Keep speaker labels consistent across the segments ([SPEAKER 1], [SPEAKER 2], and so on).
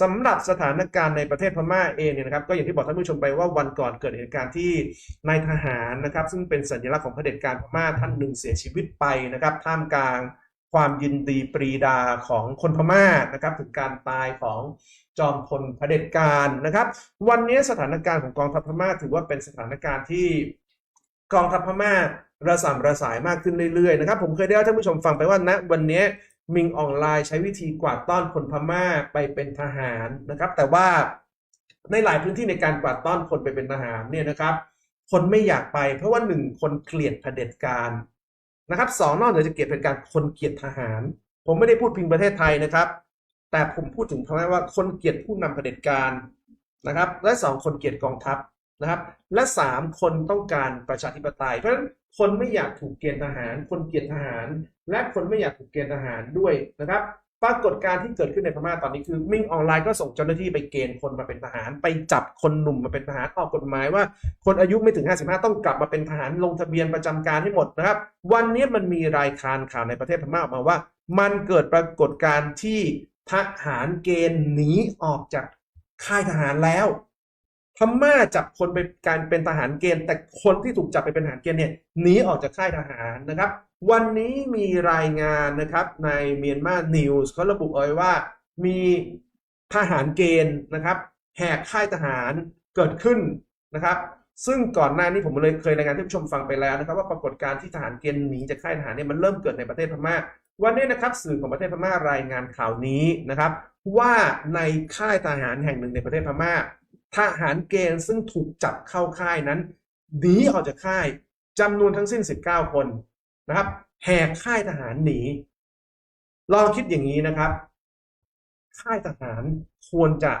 [SPEAKER 1] สำหรับสถานการณ์ในประเทศพม่าเองเนี่ยนะครับก็อย่างที่บอกท่านผู้ชมไปว่าวันก่อนเกิดเหตุการณ์ที่นายทหารนะครับซึ่งเป็นสัญลักษณ์ของเผด็จการพม่าท่านหนึ่งเสียชีวิตไปนะครับท่ามกลางความยินดีปรีดาของคนพม่านะครับถึงการตายของจอมพลเผด็จการนะครับ วันนี้สถานการณ์ของกองทัพพม่าถือว่าเป็นสถานการณ์ที่กองทัพพม่าระสำระสายมากขึ้นเรื่อยๆนะครับผมเคยได้เล่าท่านผู้ชมฟังไปว่าณวันนี้ มิงออนไลน์ใช้วิธีกวาดต้อนคนพม่าไปเป็นทหารนะครับ แต่ว่าในหลายพื้นที่ในการกวาดต้อนคนไปเป็นทหารเนี่ยนะครับ คนไม่อยากไป เพราะว่าหนึ่งคนเกลียดเผด็จการนะครับสองนอกเหนือจากเกลียดเผด็จการคนเกลียดทหาร ผมไม่ได้พูดพิงประเทศไทยนะครับ แต่ผมพูดถึงเพราะว่าคนเกลียดผู้นำเผด็จการนะครับ และสองคนเกลียดกองทัพนะครับ และสามคนต้องการประชาธิปไตยเพราะฉะนั้น คนไม่อยากถูกเกณฑ์ทหาร คนเกลียดทหาร และคนไม่อยากถูกเกณฑ์ทหารด้วยนะครับปรากฏการที่เกิดขึ้นในพม่าตอนนี้คือ มิ่งออนไลน์ก็ส่งเจ้าหน้าที่ไปเกณฑ์คนมาเป็นทหาร ไปจับคนหนุ่มมาเป็นทหารออกกฎหมายว่า คนอายุไม่ถึง 55 ต้องกลับมาเป็นทหารลงทะเบียนประจำการให้หมดนะครับ วันนี้มันมีรายการข่าวในประเทศพม่าออกมาว่า มันเกิดปรากฏการที่ทหารเกณฑ์หนีออกจากค่ายทหารแล้ว พม่าจับคนไปการเป็นทหารเกณฑ์ แต่คนที่ถูกจับไปเป็นทหารเกณฑ์เนี่ยหนีออกจากค่ายทหารนะครับ วันนี้มีรายงานนะครับในเมียนมานิวส์เขาระบุเอาไว้ว่ามีทหารเกณฑ์นะครับ แหกค่ายทหารเกิดขึ้นนะครับ ซึ่งก่อนหน้านี้ผมเลยเคยรายงานให้ผู้ชมฟังไปแล้วนะครับ ว่าปรากฏการณ์ที่ทหารเกณฑ์หนีจากค่ายทหารเนี่ยมันเริ่มเกิดในประเทศพม่าวันนี้นะครับสื่อของประเทศพม่ารายงานข่าวนี้นะครับ ว่าในค่ายทหารแห่งหนึ่งในประเทศพม่า ทหารเกณฑ์ซึ่งถูกจับเข้าค่ายนั้นหนีออกจากค่ายจำนวนทั้งสิ้น 19 คนนะครับ แหกค่ายทหารหนีลองคิดอย่างนี้นะครับ ค่ายทหารควรจะ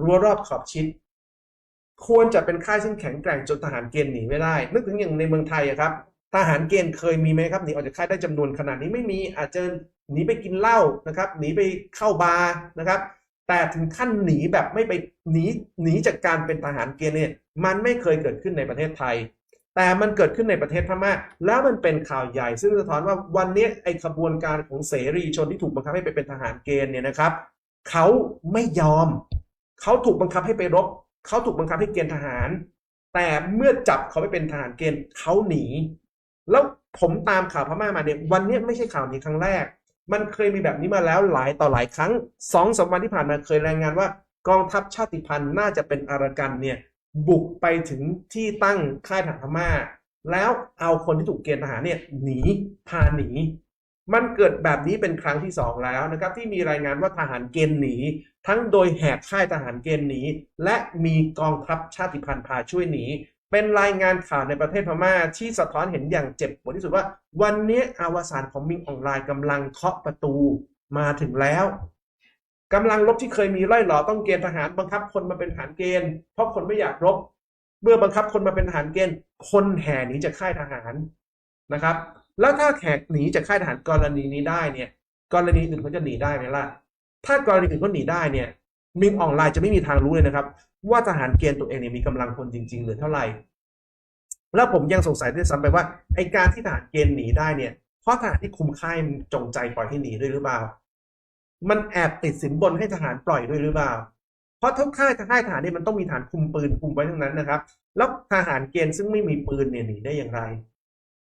[SPEAKER 1] รั้วรอบขอบชิด ควรจะเป็นค่ายซึ่งแข็งแกร่งจนทหารเกณฑ์หนีไม่ได้ นึกถึงอย่างในเมืองไทยอะครับทหารเกณฑ์เคยมีไหมครับหนีออกจากค่ายได้จำนวนขนาดนี้ไม่มีอาจจะหนีไปกินเหล้านะครับ หนีไปเข้าบาร์นะครับ แต่ถึงขั้นหนีแบบไม่ไปหนีหนีจากการเป็นทหารเกณฑ์เนี่ยมันไม่เคยเกิดขึ้นในประเทศไทย แต่มันเกิดขึ้นในประเทศพม่าแล้วมันเป็นข่าวใหญ่ ซึ่งสะท้อนว่าวันนี้ไอ้ขบวนการของเสรีชนที่ถูกบังคับให้ไปเป็นทหารเกณฑ์เนี่ยนะครับเขาไม่ยอม เขาถูกบังคับให้ไปรบเขาถูกบังคับให้เกณฑ์ทหาร แต่เมื่อจับเขาไปเป็นทหารเกณฑ์เขาหนี แล้วผมตามข่าวพม่ามาเนี่ยวันนี้ไม่ใช่ข่าวนี้ครั้งแรก มันเคยมีแบบนี้มาแล้วหลายต่อหลายครั้งสองสามวันที่ผ่านมาเคยรายงานว่ากองทัพชาติพันธุ์น่าจะเป็นอารากันเนี่ยบุกไปถึงที่ตั้งค่ายทหารพม่า แล้วเอาคนที่ถูกเกณฑ์ทหารเนี่ยหนีพาหนี มันเกิดแบบนี้เป็นครั้งที่สองแล้วนะครับ ที่มีรายงานว่าทหารเกณฑ์หนี ทั้งโดยแหกค่ายทหารเกณฑ์หนี และมีกองทัพชาติพันธุ์พาช่วยหนี เป็นรายงานข่าวในประเทศพม่าที่สะท้อนเห็นอย่างเจ็บปวดที่สุดว่า วันนี้อวสานของมิงออนไลน์กำลังเคาะประตูมาถึงแล้วกำลังรบที่เคยมีไล่หล่อต้องเกณฑ์ทหารบังคับคนมาเป็นทหารเกณฑ์เพราะคนไม่อยากรบ เมื่อบังคับคนมาเป็นทหารเกณฑ์ คนแห่หนีจากค่ายทหารนะครับ แล้วถ้าแขกหนีจากค่ายทหารกรณีนี้ได้เนี่ย กรณีอื่นเขาจะหนีได้ไหมล่ะ ถ้ากรณีอื่นเขาหนีได้เนี่ย มิงออนไลน์จะไม่มีทางรู้เลยนะครับ ว่าทหารเกณฑ์ตัวเองเนี่ยมีกำลังคนจริง ๆ หรือเท่าไหร่ แล้วผมยังสงสัยด้วยซ้ำไปว่าไอการที่ทหารเกณฑ์หนีได้เนี่ยเพราะทหารที่คุมค่ายจงใจปล่อยให้หนีด้วยหรือเปล่า มันแอบติดสินบนให้ทหารปล่อยด้วยหรือเปล่า เพราะทุกค่ายค่ายทหารเนี่ยมันต้องมีฐานคุมปืนคุมไว้ทั้งนั้นนะครับ แล้วทหารเกณฑ์ซึ่งไม่มีปืนเนี่ยหนีได้อย่างไร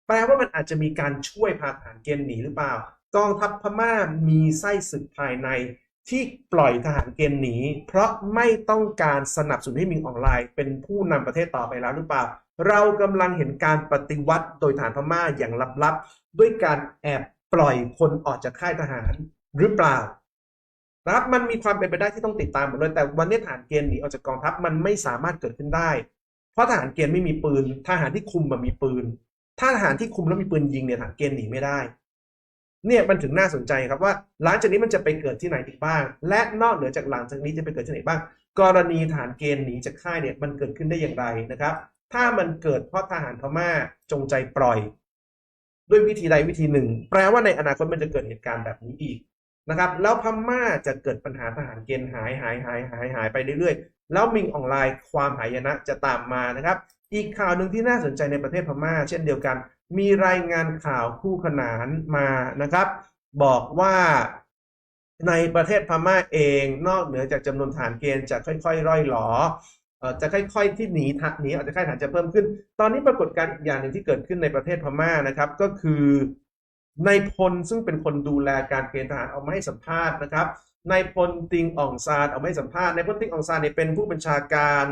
[SPEAKER 1] แปลว่ามันอาจจะมีการช่วยพาทหารเกณฑ์หนีหรือเปล่า กองทัพพม่ามีไส้ศึกภายใน ที่ปล่อยทหารเกณฑ์หนีเพราะไม่ต้องการสนับสนุนให้มิงออนไลน์ เป็นผู้นำประเทศต่อไปแล้วหรือเปล่า เรากำลังเห็นการปฏิวัติโดยฐานพม่าอย่างลับๆ ด้วยการแอบปล่อยคนออกจากค่ายทหารหรือเปล่านะครับมันมีความเป็นไปได้ที่ต้องติดตามหมดเลยแต่วันนี้ทหารเกณฑ์หนีออกจากกองทัพมันไม่สามารถเกิดขึ้นได้ เพราะทหารเกณฑ์ไม่มีปืนทหารที่คุมมันมีปืนถ้าทหารที่คุมแล้วมีปืนยิงเนี่ยทหารเกณฑ์หนีไม่ได้ เนี่ยมันถึงน่าสนใจครับว่าหลังจากนี้มันจะไปเกิดที่ไหนอีกบ้าง และนอกเหนือจากหลังจากนี้จะไปเกิดที่ไหนบ้าง กรณีทหารเกณฑ์หนีจากค่ายเนี่ยมันเกิดขึ้นได้อย่างไรนะครับ ถ้ามันเกิดเพราะทหารพม่าจงใจปล่อย ด้วยวิธีใดวิธีหนึ่ง แปลว่าในอนาคตมันจะเกิดเหตุการณ์แบบนี้อีกนะครับ แล้วพม่าจะเกิดปัญหาทหารเกณฑ์หายหายหายหายหายไปเรื่อยๆ แล้วมิงออนไลน์ความหายนะจะตามมานะครับ อีกข่าวหนึ่งที่น่าสนใจในประเทศพม่า เช่นเดียวกัน มีรายงานข่าวคู่ขนานมานะครับ บอกว่าในประเทศพม่าเองนอกเหนือจากจำนวนฐานเกณฑ์จะค่อยๆ ร่อยหล่อจะค่อยๆที่หนีทะหนีอาจจะค่ายฐานจะเพิ่มขึ้น ตอนนี้ปรากฏการณ์อีกอย่างหนึ่งที่เกิดขึ้นในประเทศพม่านะครับ ก็คือในพลซึ่งเป็นคนดูแลการเกณฑ์ทหารออกมาให้สัมภาษณ์นะครับนายพลติงอ่องซานออกมาให้สัมภาษณ์นายพลติงอ่องซานเนี่ยเป็นผู้บัญชาการ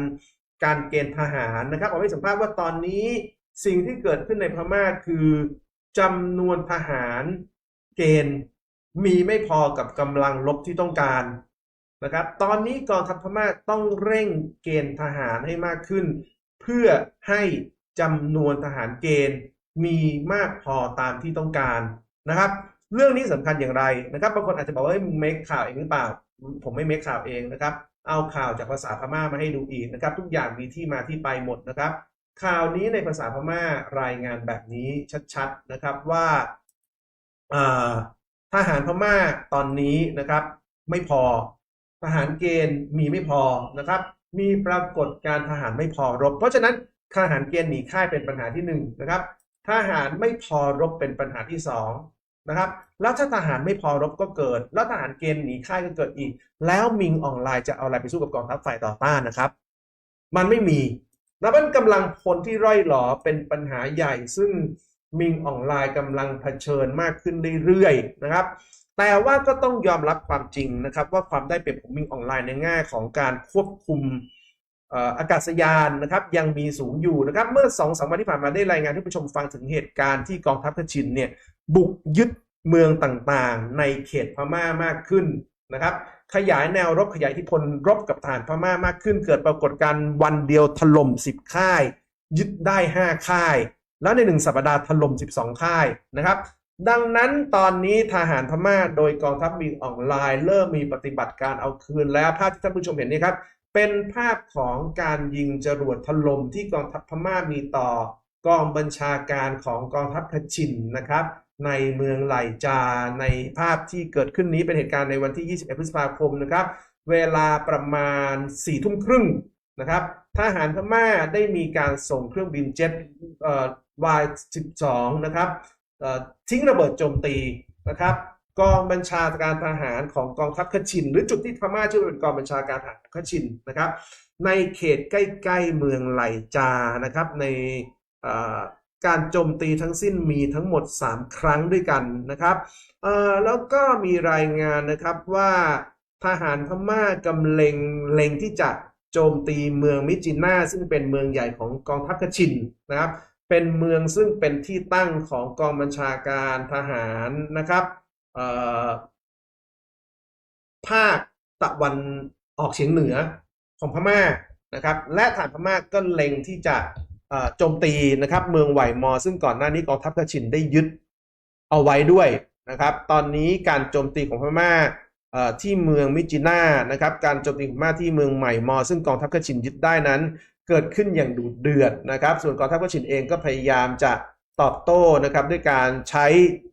[SPEAKER 1] การเกณฑ์ทหารนะครับออกมาให้สัมภาษณ์ว่าตอนนี้ สิ่งที่เกิดขึ้นในพม่าคือจำนวนทหารเกณฑ์มีไม่พอกับกำลังรบที่ต้องการนะครับ ตอนนี้กองทัพพม่าต้องเร่งเกณฑ์ทหารให้มากขึ้น เพื่อให้จำนวนทหารเกณฑ์มีมากพอตามที่ต้องการนะครับ เรื่องนี้สำคัญอย่างไรนะครับบางคนอาจจะบอกว่าเฮ้ยมึงเมคข่าวเองหรือเปล่า ผมไม่เมคข่าวเองนะครับ เอาข่าวจากภาษาพม่ามาให้ดูอีกนะครับ ทุกอย่างมีที่มาที่ไปหมดนะครับ ข่าวนี้ในภาษาพม่ารายงานแบบนี้ชัดๆนะครับว่าทหารพม่าตอนนี้นะครับ ไม่พอทหารเกณฑ์มีไม่พอนะครับ มีปรากฏการทหารไม่พอรบ เพราะฉะนั้นทหารเกณฑ์หนีค่ายเป็นปัญหาที่หนึ่งนะครับทหารไม่พอรบเป็นปัญหาที่สองนะครับแล้วถ้าทหารไม่พอรบก็เกิด แล้วทหารเกณฑ์หนีค่ายก็เกิดอีก แล้วมิงออนไลน์จะเอาอะไรไปสู้กับกองทัพฝ่ายต่อต้านนะครับ มันไม่มี แล้วมันกำลังพลที่ร่อยหลอเป็นปัญหาใหญ่ ซึ่งมิงออนไลน์กำลังเผชิญมากขึ้นเรื่อยๆนะครับ แต่ว่าก็ต้องยอมรับความจริงนะครับว่าความได้เปรียบของมิงออนไลน์ในแง่ของการควบคุมอากาศยานนะครับยังมีสูงอยู่นะครับเมื่อสองสามวันที่ผ่านมาได้รายงานให้ผู้ชมฟังถึงเหตุการณ์ที่กองทัพกชินเนี่ยบุกยึดเมืองต่างๆ ในเขตพม่ามากขึ้นนะครับ ขยายแนวรบขยายอิทธิพลรบกับฐานพม่ามากขึ้น เกิดปรากฏการณ์วันเดียวถล่ม 10 ค่าย ยึดได้ 5 ค่าย แล้วในหนึ่งสัปดาห์ถล่ม 12 ค่ายนะครับ ดังนั้นตอนนี้ทหารพม่าโดยกองทัพมิงออนไลน์ เริ่มมีปฏิบัติการเอาคืนแล้วภาพที่ท่านผู้ชมเห็นนี่ครับ เป็นภาพของการยิงจรวดถล่มที่กองทัพพม่ามีต่อกองบัญชาการของกองทัพขชินนะครับ ในเมืองไหลจาในภาพที่เกิดขึ้นนี้เป็นเหตุการณ์ในวันที่ 21 พฤษภาคมนะครับ เวลาประมาณ4ทุ่มครึ่งนะครับทหารพม่าได้มีการส่งเครื่องบินเจ็ตเอ่อ Y12 นะครับทิ้งระเบิดโจมตีนะครับกองบัญชาการทหารของกองทัพขชิน หรือจุดที่พม่าชื่อว่าเป็นกองบัญชาการทหารขชินนะครับ ในเขตใกล้ ๆ เมืองไหลจานะครับใน การโจมตีทั้งสิ้นมีทั้งหมด 3 ครั้งด้วยกันนะครับเอ่อแล้วก็มีรายงานนะครับว่าทหารพม่ากำเลงเล็งที่จะโจมตีเมืองมิจิน่าซึ่งเป็นเมืองใหญ่ของกองทัพกชินนะครับ เป็นเมืองซึ่งเป็นที่ตั้งของกองบัญชาการทหารนะครับเอ่อภาคตะวันออกเฉียงเหนือของพม่านะครับ และฐานพม่าก็เล็งที่จะ โจมตีนะครับเมืองไหวมอ ซึ่งก่อนหน้านี้กองทัพกชินได้ยึดเอาไว้ด้วยนะครับตอนนี้การโจมตีของพม่าที่เมืองมิจิน่านะครับการโจมตีของพม่าที่เมืองใหม่มอ ซึ่งกองทัพกชินยึดได้นั้น เกิดขึ้นอย่างดุเดือดนะครับ ส่วนกองทัพกชินเองก็พยายามจะ ตอบโต้นะครับด้วยการใช้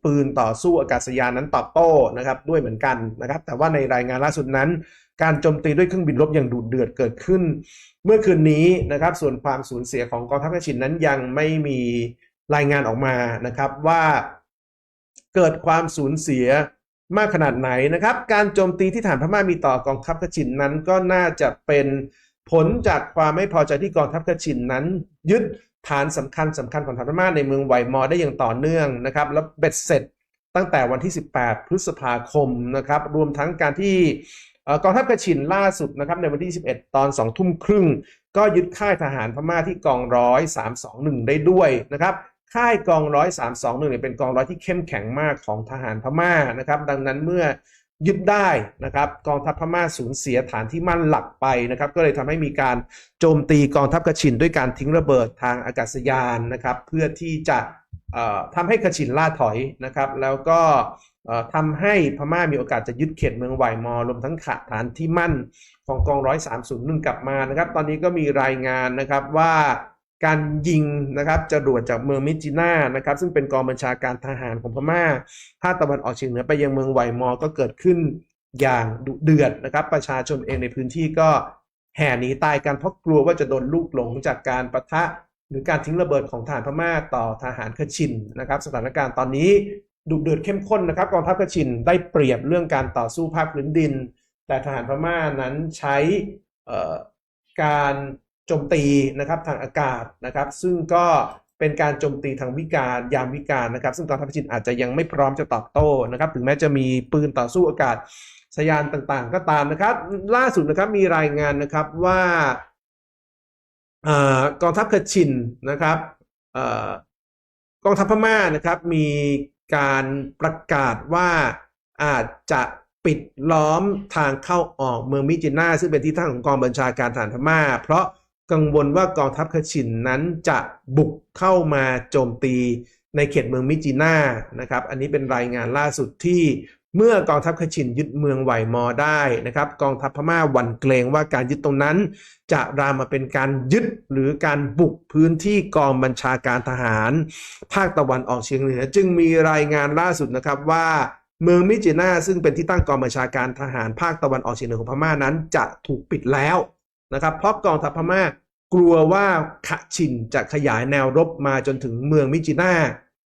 [SPEAKER 1] ปืนต่อสู้อากาศยานนั้นตอบโต้นะครับด้วยเหมือนกันนะครับ แต่ว่าในรายงานล่าสุดนั้น การโจมตีด้วยเครื่องบินรบอย่างดุเดือดเกิดขึ้น เมื่อคืนนี้นะครับส่วนความสูญเสียของกองทัพกชินนั้นยังไม่มีรายงานออกมานะครับว่าเกิดความสูญเสียมากขนาดไหนนะครับ การโจมตีที่ฐานพม่ามีต่อกองทัพกชินนั้นก็น่าจะเป็นผลจากความไม่พอใจที่กองทัพกชินนั้น ยึด ฐานสำคัญสำคัญของฐานพม่าในเมืองไหวมอได้อย่างต่อเนื่องนะครับ แล้วเบ็ดเสร็จตั้งแต่วันที่ 18 พฤษภาคมนะครับ รวมทั้งการที่กองทัพกระชินล่าสุดนะครับในวันที่ 21 ตอน 2 ทุ่มครึ่ง ก็ยึดค่ายทหารพม่าที่กองร้อย 321 ได้ด้วยนะครับค่ายกองร้อย321เนี่ยเป็นกองร้อยที่เข้มแข็งมากของทหารพม่านะครับ ดังนั้นเมื่อ ยึดได้นะครับกองทัพพม่าสูญเสียฐานที่มั่นหลักไปนะครับก็เลยทำให้มีการโจมตีกองทัพกระชินด้วยการทิ้งระเบิดทางอากาศยานนะครับเพื่อที่จะเอ่อทำให้กระชินล่าถอยนะครับแล้วก็เอ่อทำให้พม่ามีโอกาสจะยึดเขตเมืองไหวมอรวมทั้งขาดฐานที่มั่นของกองร้อย301กลับมานะครับตอนนี้ก็มีรายงานนะครับว่า การยิงนะครับจรวดจากเมืองมิจิน่านะครับซึ่งเป็นกองบัญชาการทหารของพม่าภาคตะวันออกเฉียงเหนือไปยังเมืองไวมอก็เกิดขึ้นอย่างดุเดือดนะครับ ประชาชนเองในพื้นที่ก็แห่หนีตายกันเพราะกลัวว่าจะโดนลูกหลงจากการประทะหรือการทิ้งระเบิดของทหารพม่าต่อทหารขชินนะครับ สถานการณ์ตอนนี้ดุเดือดเข้มข้นนะครับกองทัพกชินได้เปรียบเรื่องการต่อสู้ภาคพื้นดิน แต่ทหารพม่านั้นใช้การ โจมตีนะครับทางอากาศนะครับ ซึ่งก็เป็นการโจมตีทางวิการยามวิการนะครับ ซึ่งกองทัพกชินอาจจะยังไม่พร้อมจะตอบโต้นะครับ ถึงแม้จะมีปืนต่อสู้อากาศสยานต่างๆ ก็ตามนะครับ ล่าสุดนะครับมีรายงานนะครับว่าอกองทัพกชินนะครับอกองทัพพม่านะครับมีการประกาศว่าอาจจะปิดล้อมทางเข้าออกเมืองมิจิน่าซึ่งเป็นที่ตั้งของกองบัญชาการฐานพม่า เพราะ กังวลว่ากองทัพขชินนั้นจะบุกเข้ามาโจมตีในเขตเมืองมิจินานะครับ อันนี้เป็นรายงานล่าสุดที่เมื่อกองทัพขชินยึดเมืองไหวมอได้นะครับ กองทัพพม่าหวั่นเกรงว่าการยึดตรงนั้น จะรามมาเป็นการยึดหรือการบุกพื้นที่กองบัญชาการทหาร ภาคตะวันออกเฉียงเหนือ จึงมีรายงานล่าสุดนะครับว่าเมืองมิจินาซึ่งเป็นที่ตั้งกองบัญชาการทหารภาคตะวันออกเฉียงเหนือของพม่านั้น จะถูกปิดแล้วนะครับเพราะกองทัพพม่า กลัวว่าขะชินจะขยายแนวรบมาจนถึงเมืองมิจินา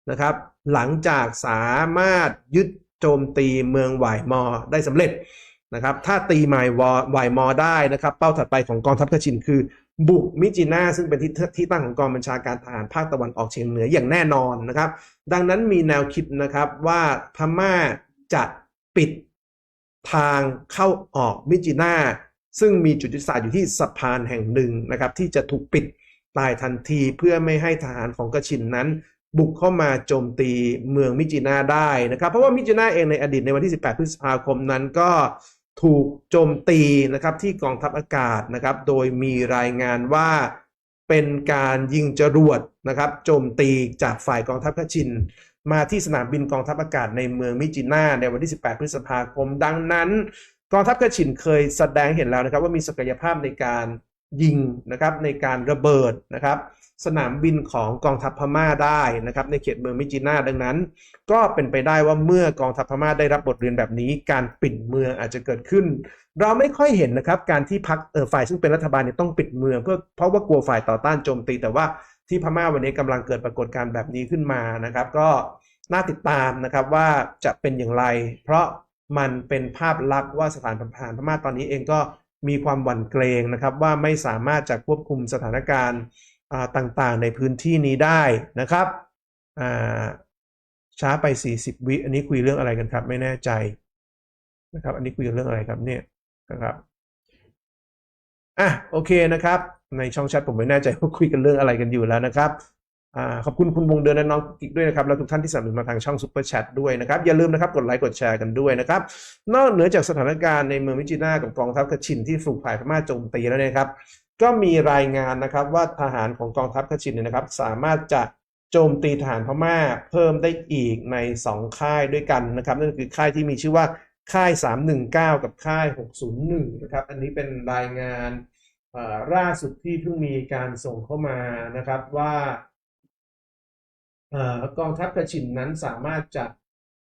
[SPEAKER 1] นะครับ หลังจากสามารถยึดโจมตีเมืองหวมอได้สำเร็จนะครับ ถ้าตีหมายวอหวมอได้นะครับ เป้าถัดไปของกองทัพขชินคือ บุกมิจินาซึ่งเป็นที่ที่ตั้งของกองบัญชาการทหารภาคตะวันออกเฉียงเหนืออย่างแน่นอนนะครับ ดังนั้นมีแนวคิดนะครับว่าพม่าจะปิดทางเข้าออกมิจินา ซึ่งมีจุดยุทธศาสตร์อยู่ที่สะพานแห่งหนึ่งนะครับที่จะถูกปิดตายทันทีเพื่อไม่ให้ทหารของกชินนั้น บุกเข้ามาโจมตีเมืองมิจินาได้นะครับ เพราะว่ามิจินาเองในอดีตในวันที่ 18 พฤษภาคมนั้นก็ถูกโจมตีนะครับที่กองทัพอากาศนะครับ โดยมีรายงานว่าเป็นการยิงจรวดนะครับโจมตีจากฝ่ายกองทัพขชิน มาที่สนามบินกองทัพอากาศในเมืองมิจินาในวันที่ 18 พฤษภาคม ดังนั้น กองทัพกระฉินเคยแสดงเห็นแล้วนะครับว่ามีศักยภาพในการยิงนะครับในการระเบิดนะครับสนามบินของกองทัพพม่าได้นะครับในเขตเมืองมิจินาดังนั้น ก็เป็นไปได้ว่าเมื่อกองทัพพม่าได้รับบทเรียนแบบนี้ การปิดเมืองอาจจะเกิดขึ้น เราไม่ค่อยเห็นนะครับการที่พักเออฝ่ายซึ่งเป็นรัฐบาลเนี่ยต้องปิดเมืองเพื่อเพราะว่ากลัวฝ่ายต่อต้านโจมตีแต่ว่า ที่พม่าวันนี้กำลังเกิดปรากฏการณ์แบบนี้ขึ้นมานะครับ ก็น่าติดตามนะครับว่าจะเป็นอย่างไร เพราะมันเป็นภาพลักษณ์ว่าสถานทหารพม่าตอนนี้เองก็มีความหวั่นเกรงนะครับ ว่าไม่สามารถจะควบคุมสถานการณ์ต่างๆ ในพื้นที่นี้ได้นะครับช้าไป 40 วิอันนี้คุยเรื่องอะไรกันครับ ไม่แน่ใจนะครับ อันนี้คุยเรื่องอะไรครับเนี่ยนะครับอะโอเคนะครับ ในช่องแชทผมไม่แน่ใจว่าคุยกันเรื่องอะไรกันอยู่แล้วนะครับอขอบคุณคุณวงเดือนและน้องกิ๊กด้วยนะครับ แล้วทุกท่านที่สนับสนุนมาทางช่องซุปเปอร์แชทด้วยนะครับ อย่าลืมนะครับ กดไลค์กดแชร์กันด้วยนะครับ นอกเหนือจากสถานการณ์ในเมืองมิจินากับกองทัพกชินที่ฝูกฝ่ายพม่าโจมตีแล้วนะครับ ก็มีรายงานนะครับว่าทหารของกองทัพกชินเนี่ยนะครับ สามารถจะโจมตีทหารพม่าเพิ่มได้อีกใน 2 ค่ายด้วยกันนะครับ นั่นคือค่ายที่มีชื่อว่าค่าย 319 กับค่าย 601 นะครับ อันนี้เป็นรายงาน ล่าสุดที่เพิ่งมีการส่งเข้ามานะครับว่ากองทัพกระชินนั้นสามารถจะ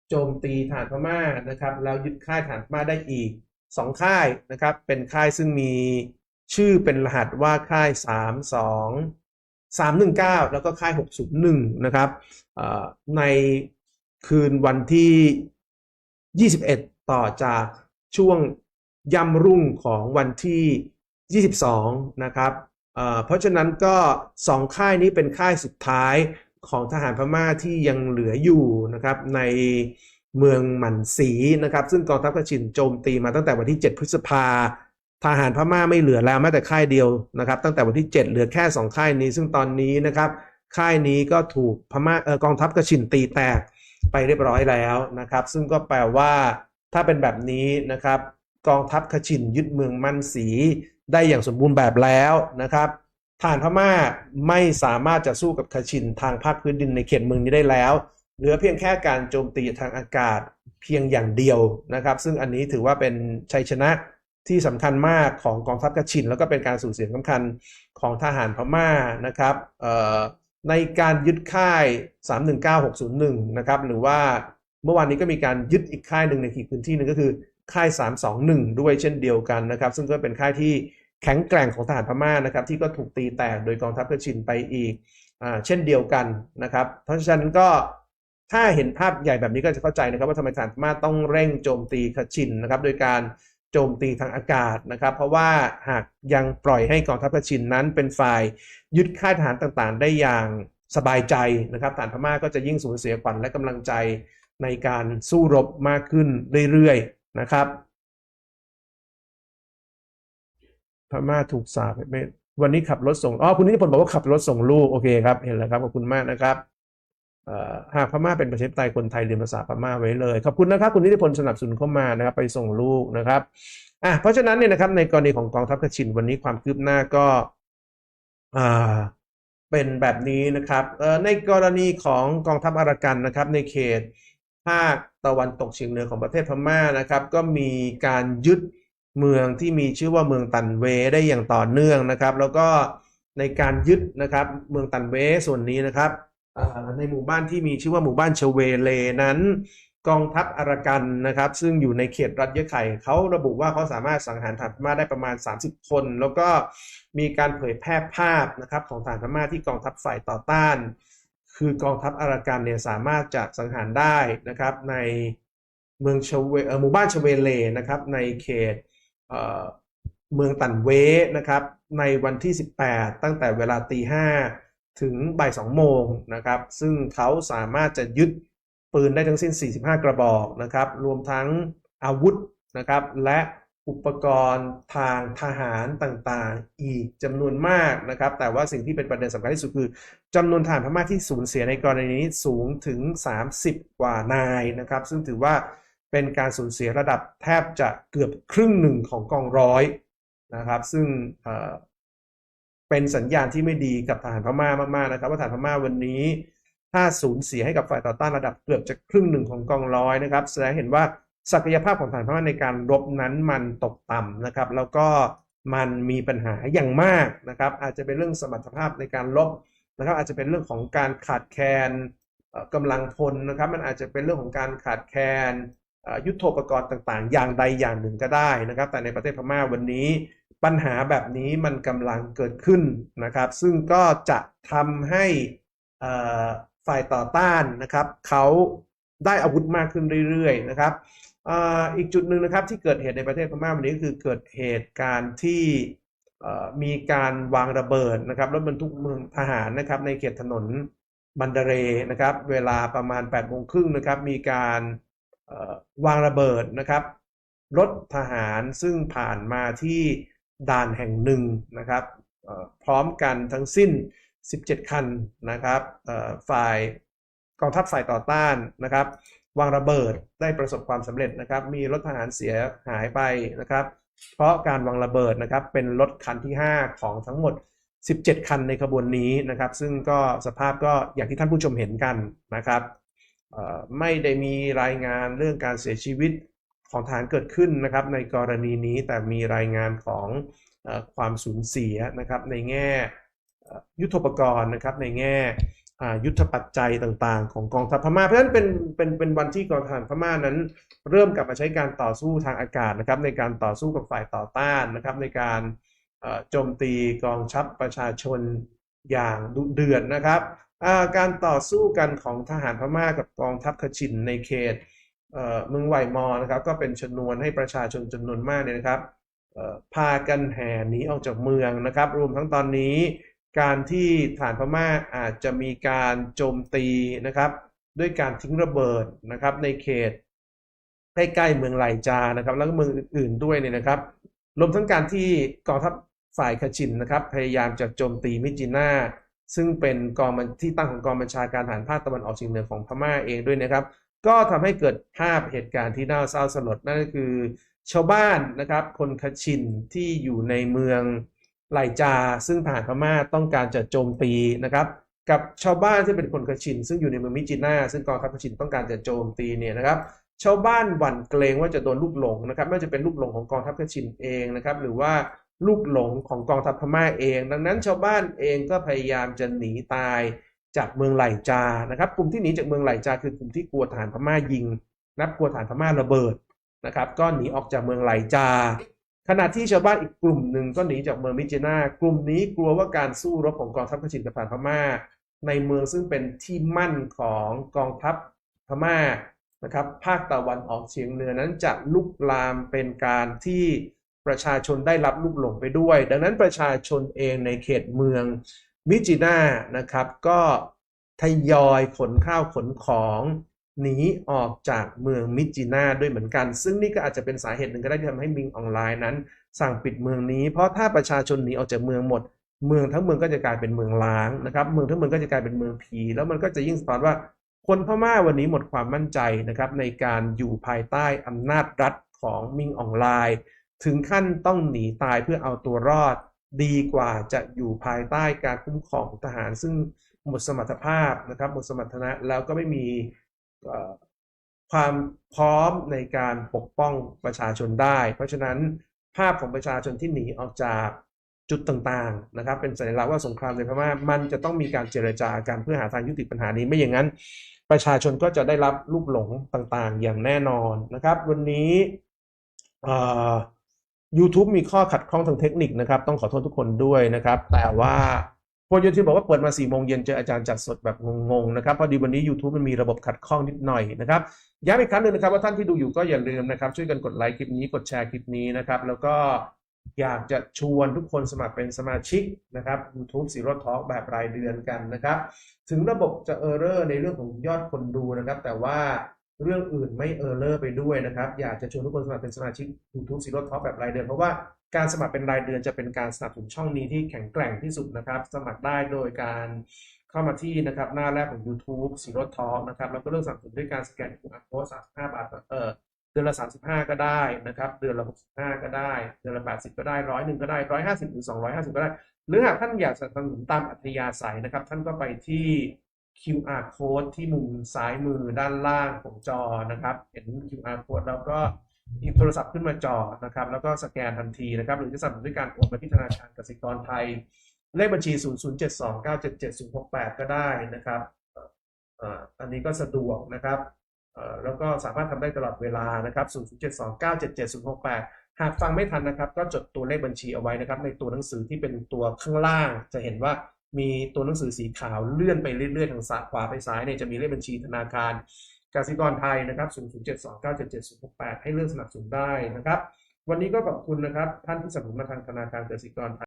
[SPEAKER 1] โจมตีฐานพม่านะครับแล้วยึดค่ายฐานพม่าได้อีก 2 ค่ายนะครับ เป็นค่ายซึ่งมีชื่อเป็นรหัสว่าค่าย 3 2 319 แล้วก็ค่าย 601 นะครับในคืนวันที่ 21 ต่อจากช่วงย่ำรุ่งของวันที่ 22 นะครับเพราะฉะนั้นก็ 2 ค่ายนี้เป็นค่ายสุดท้ายของทหารพม่าที่ยังเหลืออยู่นะครับในเมืองหมันสีนะครับ ซึ่งกองทัพกชินโจมตีมาตั้งแต่วันที่ 7 พฤษภาทหารพม่าไม่เหลือแล้วแม้แต่ค่ายเดียวนะครับ ตั้งแต่วันที่ 7 เหลือแค่ 2 ค่ายนี้ ซึ่งตอนนี้นะครับ ค่ายนี้ก็ถูกพม่าเออกองทัพกชินตีแตกไปเรียบร้อยแล้วนะครับ ซึ่งก็แปลว่าถ้าเป็นแบบนี้นะครับ กองทัพกชินยึดเมืองมันสี ได้อย่างสมบูรณ์แบบแล้วนะครับทารพม่าไม่สามารถจะสู้กับคาชินทางภาคพื้นดินในเขตเมืองนี้ได้แล้ว เหลือเพียงแค่การโจมตีทางอากาศเพียงอย่างเดียวนะครับ ซึ่งอันนี้ถือว่าเป็นชัยชนะที่สำคัญมากของกองทัพกาชิน แล้วก็เป็นการสูญเสียสำคัญของทหารพม่านะครับในการยึดค่าย 319601 นะครับ หรือว่าเมื่อวานนี้ก็มีการยึดอีกค่ายหนึ่งในขีดพื้นที่หนึ่งก็คือค่าย 321 ด้วยเช่นเดียวกันนะครับ ซึ่งก็เป็นค่ายที่ แข็งแกร่งของทหารพม่านะครับที่ก็ถูกตีแตกโดยกองทัพกระชินไปอีกอเช่นเดียวกันนะครับ เพราะฉะนั้นก็ถ้าเห็นภาพใหญ่แบบนี้ก็จะเข้าใจนะครับ ว่าทำไมทหารพม่าต้องเร่งโจมตีคชินนะครับโดยการโจมตีทางอากาศนะครับ เพราะว่าหากยังปล่อยให้กองทัพคชินนั้นเป็นฝ่ายยึดค่ายทหารต่างๆ ได้อย่างสบายใจนะครับทหารพม่าก็จะยิ่งสูญเสียขวัญและกำลังใจในการสู้รบมากขึ้นเรื่อยๆนะครับ พม่าถูกสาปไม่วันนี้ขับรถส่งอ๋อคุณนิติพลบอกว่าขับรถส่งลูกโอเคครับเห็นแล้วครับขอบคุณมากนะครับหากพม่าเป็นประชาธิปไตยคนไทยเรียนภาษาพม่าไว้เลยขอบคุณนะครับคุณนิติพลสนับสนุนเข้ามานะครับไปส่งลูกนะครับอะเพราะฉะนั้นเนี่ยนะครับในกรณีของกองทัพกชินวันนี้ความคืบหน้าก็อ่าเป็นแบบนี้นะครับเอ่อในกรณีของกองทัพอารากันนะครับ ในเขตภาคตะวันตกเฉียงเหนือของประเทศพม่านะครับ ก็มีการยึด เมืองที่มีชื่อว่าเมืองตันเวได้อย่างต่อเนื่องนะครับ แล้วก็ในการยึดนะครับเมืองตันเวส่วนนี้นะครับในหมู่บ้านที่มีชื่อว่าหมู่บ้านเชเวเลนั้น กองทัพอารากันนะครับ ซึ่งอยู่ในเขตรัฐยะไข่เขาระบุว่าเขาสามารถสังหารฐานพม่าได้ประมาณ 30 คน แล้วก็มีการเผยแพร่ภาพนะครับของฐานพม่าที่กองทัพฝ่ายต่อต้าน คือกองทัพอารากันเนี่ยสามารถจะสังหารได้นะครับในเมืองเชเวเอ่อหมู่บ้านเชเวเลนะครับในเขต เมืองตันเวนะครับในวันที่ 18 ตั้งแต่เวลาตีห้าถึงบ่ายสองโมงนะครับ ซึ่งเขาสามารถจะยึดปืนได้ทั้งสิ้น 45 กระบอกนะครับ รวมทั้งอาวุธนะครับ และอุปกรณ์ทางทหารต่างๆ อีกจำนวนมากนะครับ แต่ว่าสิ่งที่เป็นประเด็นสำคัญที่สุดคือจำนวนทหารพม่าที่สูญเสียในกรณีนี้สูงถึง 30 กว่านายนะครับ ซึ่งถือว่า เป็นการสูญเสียระดับแทบจะเกือบครึ่งหนึ่งของกองร้อยนะครับ ซึ่งเป็นสัญญาณที่ไม่ดีกับทหารพม่ามากๆนะครับ ว่าทหารพม่าวันนี้ถ้าสูญเสียให้กับฝ่ายต่อต้านระดับเกือบจะครึ่งหนึ่งของกองร้อยนะครับ แสดงเห็นว่าศักยภาพของทหารพม่าในการรบนั้นมันตกต่ำนะครับ แล้วก็มันมีปัญหาอย่างมากนะครับ อาจจะเป็นเรื่องสมรรถภาพในการรบนะครับ อาจจะเป็นเรื่องของการขาดแคลนเอ่อกำลังพลนะครับ มันอาจจะเป็นเรื่องของการขาดแคลน ยุทโธปกรณ์ต่างๆ อย่างใดอย่างหนึ่งก็ได้นะครับ แต่ในประเทศพม่าวันนี้ปัญหาแบบนี้มันกำลังเกิดขึ้นนะครับ ซึ่งก็จะทำให้ฝ่ายต่อต้านนะครับเขาได้อาวุธมากขึ้นเรื่อยๆนะครับอ,อีกจุดหนึ่งนะครับที่เกิดเหตุในประเทศพม่าวันนี้ก็คือเกิดเหตุการณ์ที่มีการวางระเบิดนะครับรถบรรทุกเมืองทหารนะครับในเขตถนนบันเดเรนะครับ เวลาประมาณ8โมงครึ่งนะครับมีการ วางระเบิดนะครับรถทหารซึ่งผ่านมาที่ด่านแห่งหนึ่งนะครับพร้อมกันทั้งสิ้น 17 คันนะครับฝ่ายกองทัพฝ่ายต่อต้านนะครับ วางระเบิดได้ประสบความสำเร็จนะครับ มีรถทหารเสียหายไปนะครับ เพราะการวางระเบิดนะครับเป็นรถคันที่ 5 ของทั้งหมด 17 คันในขบวนนี้นะครับ ซึ่งก็สภาพก็อย่างที่ท่านผู้ชมเห็นกันนะครับ ไม่ได้มีรายงานเรื่องการเสียชีวิตของทหารเกิดขึ้นนะครับในกรณีนี้แต่มีรายงานของอความสูญเสียนะครับในแง่ยุทธปกรณ์นะครับในแง่ยุทธปัจจัยต่างๆ ของกองทัพพม่า เพราะฉะนั้นเป็นเป็นเป็นวันที่กองทหารพม่านั้น เริ่มกลับมาใช้การต่อสู้ทางอากาศนะครับในการต่อสู้กับฝ่ายต่อต้านนะครับในการโจมตีกองทัพประชาชนอย่างดุเดือดนะครับ การต่อสู้กันของทหารพม่ากับกองทัพขชินในเขตเมืองไหวมอนะครับก็เป็นชนวนให้ประชาชนจำนวนมากเนี่ยนะครับพากันแห่หนีออกจากเมืองนะครับ รวมทั้งตอนนี้ การที่ฐานพม่าอาจจะมีการโจมตีนะครับ ด้วยการทิ้งระเบิดนะครับในเขตใกล้ๆเมืองไหลจานะครับ แล้วก็เมืองอื่นๆด้วยเนี่ยนะครับ รวมทั้งการที่กองทัพฝ่ายขชินนะครับ พยายามจะโจมตีมิจิน่า ซึ่งเป็นกองที่ตั้งของกองบัญชาการทหารภาคตะวันออกเฉียงเหนือของพม่าเองด้วยนะครับ ก็ทำให้เกิดภาพเหตุการณ์ที่น่าเศร้าสลดนั่นก็คือ ชาวบ้านนะครับคนคชินที่อยู่ในเมืองไหลจา ซึ่งทหารพม่าต้องการจะโจมตีนะครับ กับชาวบ้านที่เป็นคนคชิน ซึ่งอยู่ในเมืองมิจิน่าซึ่งกองทัพคชินต้องการจะโจมตีเนี่ยนะครับชาวบ้านหวั่นเกรงว่าจะโดนลูกหลงนะครับไม่ว่าจะเป็นลูกหลงของกองทัพคชินเองนะครับ หรือว่า ลูกหลงของกองทัพพม่าเอง ดังนั้นชาวบ้านเองก็พยายามจะหนีตายจากเมืองไหลจานะครับ กลุ่มที่หนีจากเมืองไหลจาคือกลุ่มที่กลัวทหารพม่ายิง นับกลัวทหารพม่าระเบิดนะครับ ก็หนีออกจากเมืองไหลจา ขณะที่ชาวบ้านอีกกลุ่มหนึ่งก็หนีจากเมืองมิจินากลุ่มนี้กลัวว่าการสู้รบของกองทัพขชินกับทหารพม่า ในเมืองซึ่งเป็นที่มั่นของกองทัพพม่านะครับ ภาคตะวันออกเฉียงเหนือนั้นจะลุกลามเป็นการที่ ประชาชนได้รับลูกหลงไปด้วย ดังนั้นประชาชนเองในเขตเมืองมิจิน่านะครับ ก็ทยอยขนข้าวขนของหนีออกจากเมืองมิจิน่าด้วยเหมือนกัน ซึ่งนี่ก็อาจจะเป็นสาเหตุหนึ่งก็ได้ที่ทำให้มิงออนไลน์นั้น สั่งปิดเมืองนี้ เพราะถ้าประชาชนหนีออกจากเมืองหมด เมืองทั้งเมืองก็จะกลายเป็นเมืองล้างนะครับ เมืองทั้งเมืองก็จะกลายเป็นเมืองผี แล้วมันก็จะยิ่งสะท้อนว่า คนพม่าวันนี้หมดความมั่นใจนะครับในการอยู่ภายใต้อำนาจรัฐของมิงออนไลน์ ถึงขั้นต้องหนีตายเพื่อเอาตัวรอด ดีกว่าจะอยู่ภายใต้การคุ้มครองของทหาร ซึ่งหมดสมรรถภาพนะครับหมดสมรรถนะแล้วก็ไม่มีความพร้อมในการปกป้องประชาชนได้ เพราะฉะนั้นภาพของประชาชนที่หนีออกจากจุดต่างๆนะครับ เป็นสัญลักษณ์ว่าสงครามในพม่ามันจะต้องมีการเจรจากันเพื่อหาทางยุติปัญหานี้ไม่อย่างนั้น ประชาชนก็จะได้รับลูกหลงต่างๆ อย่างแน่นอนนะครับ วันนี้ YouTube มีข้อขัดข้องทางเทคนิคนะครับ ต้องขอโทษทุกคนด้วยนะครับ แต่ว่าพลยูทูบบอกว่าเปิดมา4โมงเย็นเจออาจารย์จัดสดแบบงงๆนะครับพอดีวันนี้ YouTube มันมีระบบขัดข้องนิดหน่อยนะครับย้ำอีกครั้งหนึ่งนะครับว่าท่านที่ดูอยู่ก็อย่าลืมนะครับ ช่วยกันกดไลค์คลิปนี้กดแชร์คลิปนี้นะครับ แล้วก็อยากจะชวนทุกคนสมัครเป็นสมาชิกนะครับ YouTube สีรถทอล์กแบบรายเดือนกันนะครับ ถึงระบบจะเออร์เรอร์ในเรื่องของยอดคนดูนะครับ แต่ว่า เรื่องอื่นไม่เออร์เลอร์ไปด้วยนะครับ อยากจะชวนทุกคนสมัครเป็นสมาชิก YouTube ซีโร่ท็อปแบบรายเดือน เพราะว่าการสมัครเป็นรายเดือนจะเป็นการสนับสนุนช่องนี้ที่แข็งแกร่งที่สุดนะครับ สมัครได้โดยการเข้ามาที่นะครับหน้าแรกของ YouTube ซีโร่ท็อปนะครับแล้วก็เลือกสนับสนุนด้วยการสแกน QR code 35 บาทเออเดือนละ 35 ก็ได้นะครับ เดือนละ 65 ก็ได้ เดือนละ 80 ก็ได้ร้อยหนึ่งก็ได้150หรือ250ก็ได้ หรือหากท่านอยากสนับสนุนตามอัธยาศัยนะครับ ท่านก็ไปที่ QR code ที่มุมซ้ายมือด้านล่างของจอนะครับ เห็น QR code แล้วก็หยิบโทรศัพท์ขึ้นมาจอนะครับ แล้วก็สแกนทันทีนะครับ หรือจะสนับสนุนด้วยการโอนมาที่ธนาคารกสิกรไทย เลขบัญชี 00729777068 ก็ได้นะครับอันนี้ก็สะดวกนะครับแล้วก็สามารถทำได้ตลอดเวลานะครับ 00729777068 หากฟังไม่ทันนะครับ ก็จดตัวเลขบัญชีเอาไว้นะครับ ในตัวหนังสือที่เป็นตัวข้างล่างจะเห็นว่า มีตัวหนังสือสีขาวเลื่อนไปเรื่อยๆทางซ้ายขวาไปซ้ายเนี่ยจะมีเลขบัญชีธนาคารกสิกรไทยนะครับ 0 0 7 2 9 7 7 0 6 8 ให้เลือกสนับสนุนได้นะครับ วันนี้ก็ขอบคุณนะครับ ท่านที่สนับสนุนมาทางธนาคารกสิกรไทย